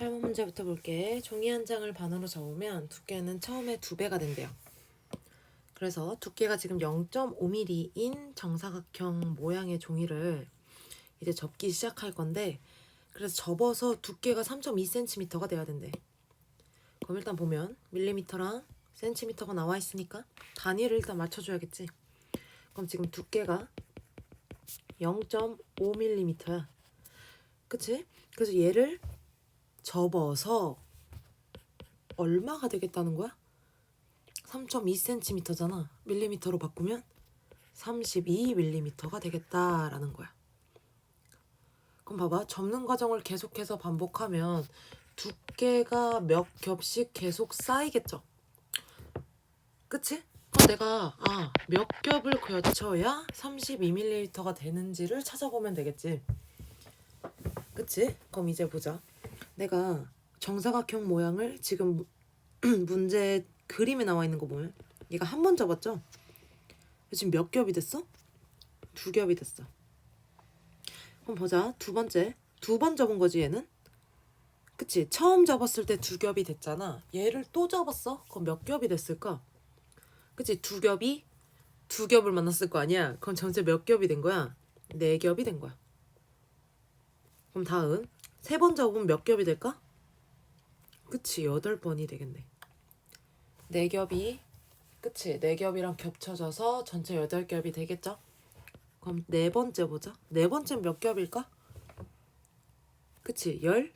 8번 문제부터 볼게. 종이 한 장을 반으로 접으면 두께는 처음에 두 배가 된대요. 그래서 두께가 지금 0.5mm인 정사각형 모양의 종이를 이제 접기 시작할 건데 그래서 접어서 두께가 3.2cm가 돼야 된대. 그럼 일단 보면 밀리미터랑 센티미터가 나와 있으니까 단위를 일단 맞춰줘야겠지. 그럼 지금 두께가 0.5mm야. 그치? 그래서 얘를 접어서 얼마가 되겠다는 거야? 3.2cm잖아. 밀리미터로 바꾸면 32mm가 되겠다라는 거야. 그럼 봐봐. 접는 과정을 계속해서 반복하면 두께가 몇 겹씩 계속 쌓이겠죠. 그치? 그럼 내가 아, 몇 겹을 거쳐야 32mm가 되는지를 찾아보면 되겠지. 그치? 그럼 이제 보자. 내가 정사각형 모양을 지금 문제 그림에 나와 있는 거 보면 얘가 한 번 접었죠? 지금 몇 겹이 됐어? 두 겹이 됐어. 그럼 보자. 두 번째. 두 번 접은 거지 얘는? 그치? 처음 접었을 때 두 겹이 됐잖아. 얘를 또 접었어? 그럼 몇 겹이 됐을까? 그치? 두 겹이 두 겹을 만났을 거 아니야? 그럼 전체 몇 겹이 된 거야? 네 겹이 된 거야. 그럼 다음 세 번 접으면 몇 겹이 될까? 그치 여덟 번이 되겠네. 네 겹이 그치 네 겹이랑 겹쳐져서 전체 여덟 겹이 되겠죠? 그럼 네 번째 보자. 네 번째는 몇 겹일까? 그치 열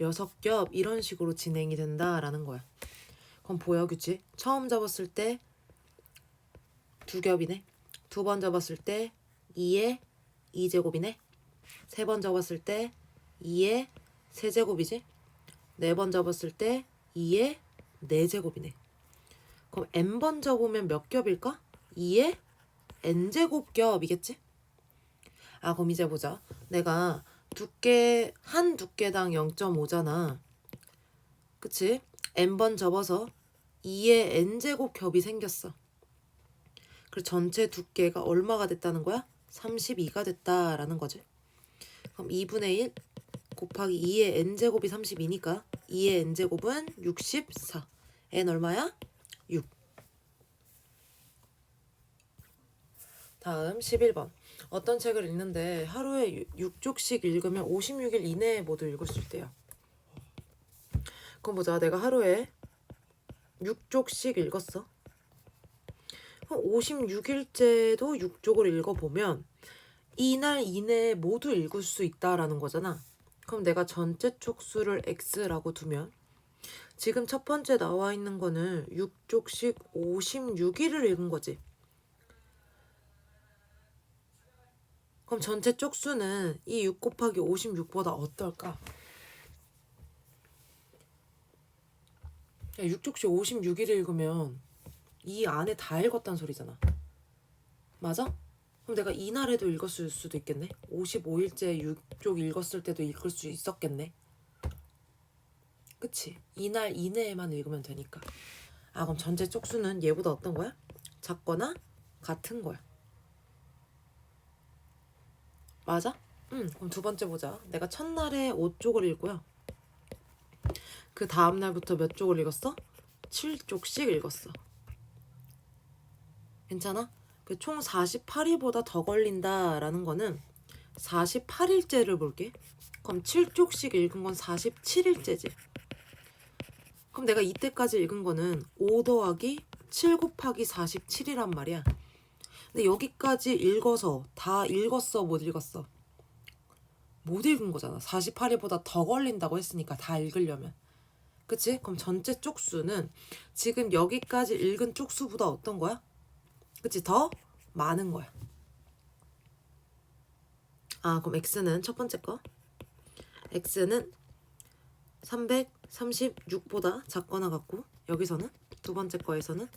여섯 겹 이런 식으로 진행이 된다라는 거야. 그럼 보여 규칙 처음 접었을 때 두 겹이네. 두 번 접었을 때 2의 2제곱이네. 세 번 접었을 때 2의 세제곱이지. 네번 접었을 때 2의 네제곱이네. 그럼 n번 접으면 몇 겹일까? 2의 n제곱 겹이겠지? 아 그럼 이제 보자. 내가 두께 한 두께당 0.5잖아. 그치? n번 접어서 2의 n제곱 겹이 생겼어. 그래서 전체 두께가 얼마가 됐다는 거야? 32가 됐다라는 거지. 그럼 2분의 1 곱하기 2의 n제곱이 32니까 2의 n제곱은 64. n 얼마야? 6. 다음 11번. 어떤 책을 읽는데 하루에 6쪽씩 읽으면 56일 이내에 모두 읽을 수 있대요. 그럼 보자. 내가 하루에 6쪽씩 읽었어. 56일째도 6쪽을 읽어보면 이날 이내에 모두 읽을 수 있다라는 거잖아. 그럼 내가 전체 쪽수를 x라고 두면 지금 첫 번째 나와 있는 거는 6쪽씩 56일을 읽은 거지. 그럼 전체 쪽수는 이 6 곱하기 56보다 어떨까? 6쪽씩 56일 읽으면 이 안에 다 읽었단 소리잖아. 맞아? 그럼 내가 이날에도 읽었을 수도 있겠네. 55일째 6쪽 읽었을 때도 읽을 수 있었겠네. 그치? 이날 이내에만 읽으면 되니까. 아 그럼 전체 쪽수는 얘보다 어떤 거야? 작거나 같은 거야. 맞아? 응. 그럼 두 번째 보자. 내가 첫날에 5쪽을 읽고요. 그 다음 날부터 몇 쪽을 읽었어? 7쪽씩 읽었어. 괜찮아? 그총 48일보다 더 걸린다라는 거는 48일째를 볼게. 그럼 7쪽씩 읽은 건 47일째지. 그럼 내가 이때까지 읽은 거는 5 더하기 7 곱하기 47이란 말이야. 근데 여기까지 읽어서 다 읽었어 못 읽었어? 못 읽은 거잖아. 48일보다 더 걸린다고 했으니까 다 읽으려면. 그치? 그럼 전체 쪽수는 지금 여기까지 읽은 쪽수보다 어떤 거야? 그치? 더 많은 거야. 아, 그럼 x는 첫 번째 거. x는 336보다 작거나 같고 여기서는 두 번째 거에서는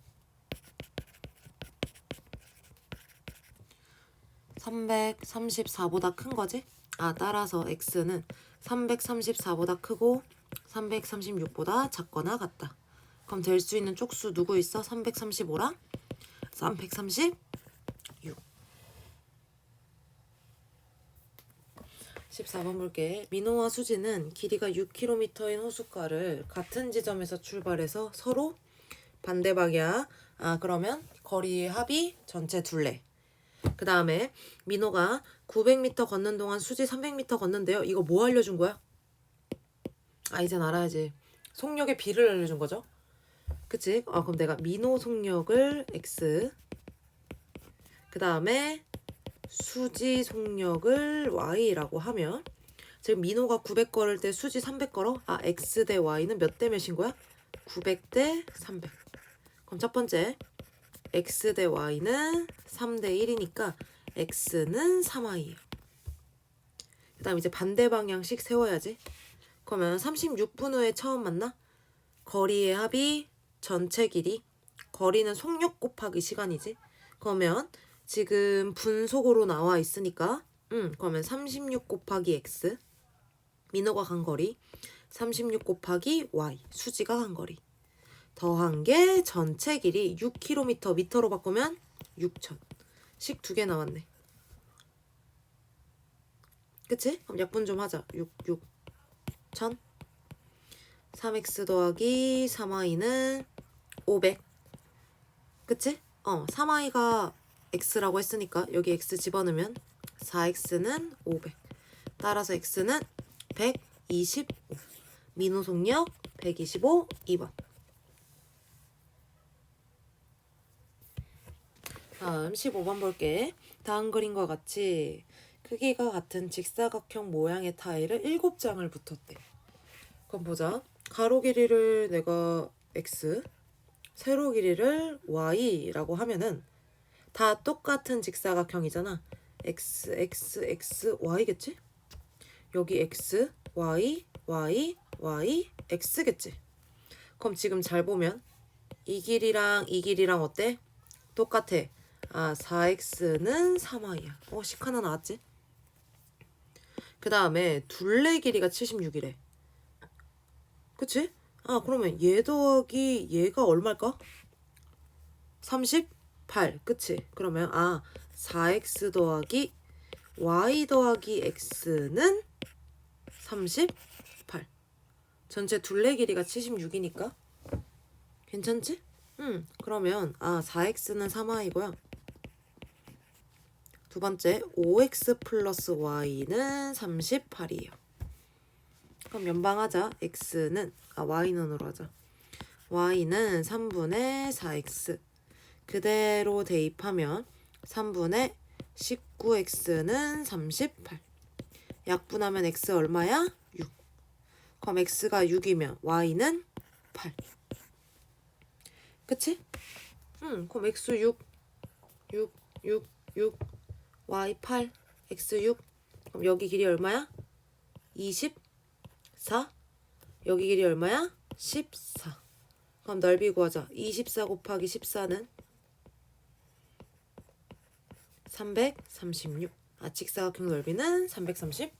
334보다 큰 거지? 아, 따라서 x는 334보다 크고 336보다 작거나 같다. 그럼 될 수 있는 쪽수 누구 있어? 335랑 336. 14번 볼게. 민호와 수지는 길이가 6km인 호숫가를 같은 지점에서 출발해서 서로 반대 방향. 아, 그러면 거리의 합이 전체 둘레. 그 다음에 민호가 900m 걷는 동안 수지 300m 걷는데요. 이거 뭐 알려준 거야? 아, 이젠 알아야지. 속력의 비를 알려준 거죠. 그치? 아, 그럼 내가 민호 속력을 x. 그 다음에 수지 속력을 y라고 하면 지금 민호가 900 걸을 때 수지 300 걸어? 아 x 대 y는 몇 대 몇인 거야? 900 대 300 그럼 첫 번째 x 대 y는 3 대 1이니까 x는 3y예요 그 다음 이제 반대 방향씩 세워야지 그러면 36분 후에 처음 만나? 거리의 합이 전체 길이 거리는 속력 곱하기 시간이지 그러면 지금 분속으로 나와 있으니까 음 그러면 36 곱하기 x 민호가 간 거리 36 곱하기 y 수지가 간 거리. 더한 게 전체 길이 6km 미터로 바꾸면 6천. 식두개 나왔네. 그치? 그럼 약분 좀 하자. 6 6 천. 3x 더하기 3y는 500 그치? 어 3y가 x라고 했으니까 여기 x 집어넣으면 4x는 500 따라서 x는 125 민호 속력 125 2번. 다음 15번 볼게. 다음 그림과 같이 크기가 같은 직사각형 모양의 타일을 7장을 붙였대. 그럼 보자. 가로 길이를 내가 x 세로 길이를 y라고 하면은 다 똑같은 직사각형이잖아. x, x, x, y겠지? 여기 x, y, y, y, x겠지? 그럼 지금 잘 보면 이 길이랑 이 길이랑 어때? 똑같아. 아, 4x는 3y야. 어, 식 하나 나왔지? 그 다음에 둘레 길이가 76이래. 그치? 아, 그러면 얘 더하기 얘가 얼마일까? 38. 그치? 그러면 아, 4x 더하기 y 더하기 x는 38. 전체 둘레 길이가 76이니까 괜찮지? 응. 그러면 아, 4x는 3y고요. 두 번째 5x 플러스 y는 38이에요. 그럼 연방하자. x는 아 y는으로 하자. y는 3분의 4x 그대로 대입하면 3분의 19x는 38 약분하면 x 얼마야? 6 그럼 x가 6이면 y는 8 그치? 응 그럼 x 6 6 6 6 y 8 x 6 그럼 여기 길이 얼마야? 24 여기 길이 얼마야? 14 그럼 넓이 구하자 24 곱하기 14는 336 아, 직사각형 넓이는 336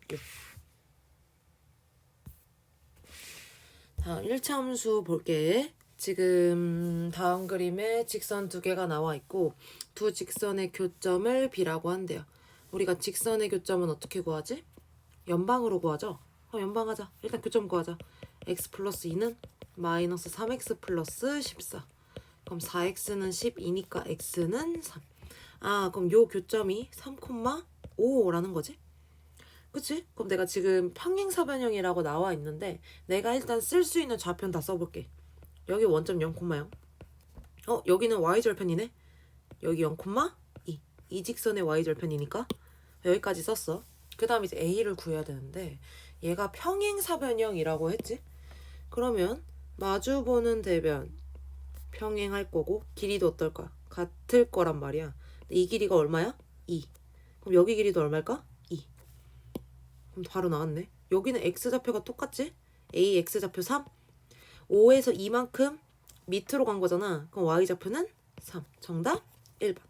다음 1차 함수 볼게. 지금 다음 그림에 직선 두 개가 나와 있고 두 직선의 교점을 B라고 한대요. 우리가 직선의 교점은 어떻게 구하지? 연방으로 구하죠? 어, 연방하자. 일단 교점 구하자. X 플러스 2는 마이너스 3x 플러스 14 그럼 4x는 12니까 x는 3 아, 그럼 요 교점이 3,5라는 거지? 그치? 그럼 내가 지금 평행사변형이라고 나와 있는데 내가 일단 쓸 수 있는 좌편 다 써볼게. 여기 원점 0,0. 어, 여기는 y절편이네? 여기 0,2. 이 직선의 y절편이니까 여기까지 썼어. 그 다음에 이제 a를 구해야 되는데 얘가 평행사변형이라고 했지? 그러면 마주보는 대변 평행할 거고 길이도 어떨까? 같을 거란 말이야. 이 길이가 얼마야? 2. 그럼 여기 길이도 얼마일까? 2. 그럼 바로 나왔네. 여기는 x좌표가 똑같지? a x좌표 3. 5에서 2만큼 밑으로 간 거잖아. 그럼 y좌표는 3. 정답 1번.